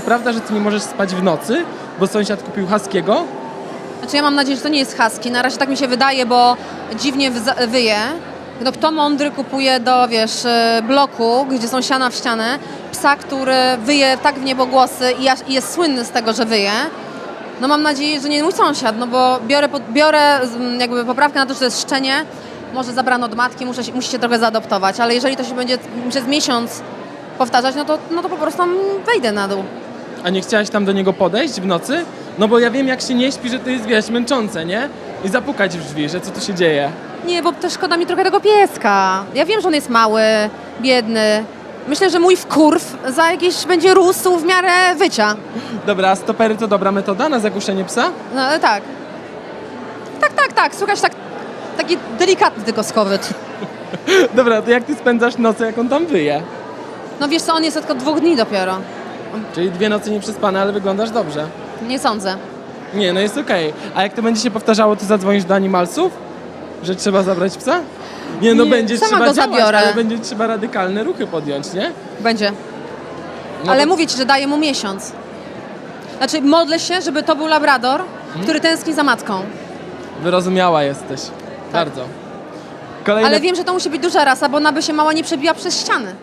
to prawda, że ty nie możesz spać w nocy, bo sąsiad kupił haskiego? Znaczy ja mam nadzieję, że to nie jest husky. Na razie tak mi się wydaje, bo dziwnie wyje. No kto mądry kupuje do, wiesz, y, bloku, gdzie są siana w ścianę, psa, który wyje tak w niebogłosy i i jest słynny z tego, że wyje. No mam nadzieję, że nie mój sąsiad, no bo biorę, pod- biorę z- jakby poprawkę na to, że to jest szczenie. Może zabrano od matki, muszę się, musi się trochę zaadoptować, ale jeżeli to się będzie przez miesiąc powtarzać, no to, no to po prostu wejdę na dół. A nie chciałaś tam do niego podejść w nocy? No bo ja wiem, jak się nie śpi, że to jest, wiesz, męczące, nie? I zapukać w drzwi, że co tu się dzieje. Nie, bo też szkoda mi trochę tego pieska. Ja wiem, że on jest mały, biedny. Myślę, że mój wkurw za jakieś będzie rósł w miarę wycia. Dobra, a stopery to dobra metoda na zagłuszenie psa? No ale tak. Tak, tak, tak. Słuchaj, tak, taki delikatny tylko skowyt. Dobra, to jak ty spędzasz noce, jak on tam wyje? No wiesz co, on jest tylko dwóch dni dopiero. Czyli dwie noce nieprzespane, ale wyglądasz dobrze. Nie sądzę. Nie, no jest okej. A jak to będzie się powtarzało, to zadzwonisz do animalsów? Że trzeba zabrać psa? Nie, no Nie, będzie sama trzeba go działać, zabiorę. ale będzie trzeba radykalne ruchy podjąć, nie? Będzie. No ale to- mówię ci, że daję mu miesiąc. Znaczy modlę się, żeby to był labrador, Mhm. który tęskni za matką. Wyrozumiała jesteś. Bardzo. Kolejne... Ale wiem, że to musi być duża rasa, bo ona by się mała nie przebiła przez ściany.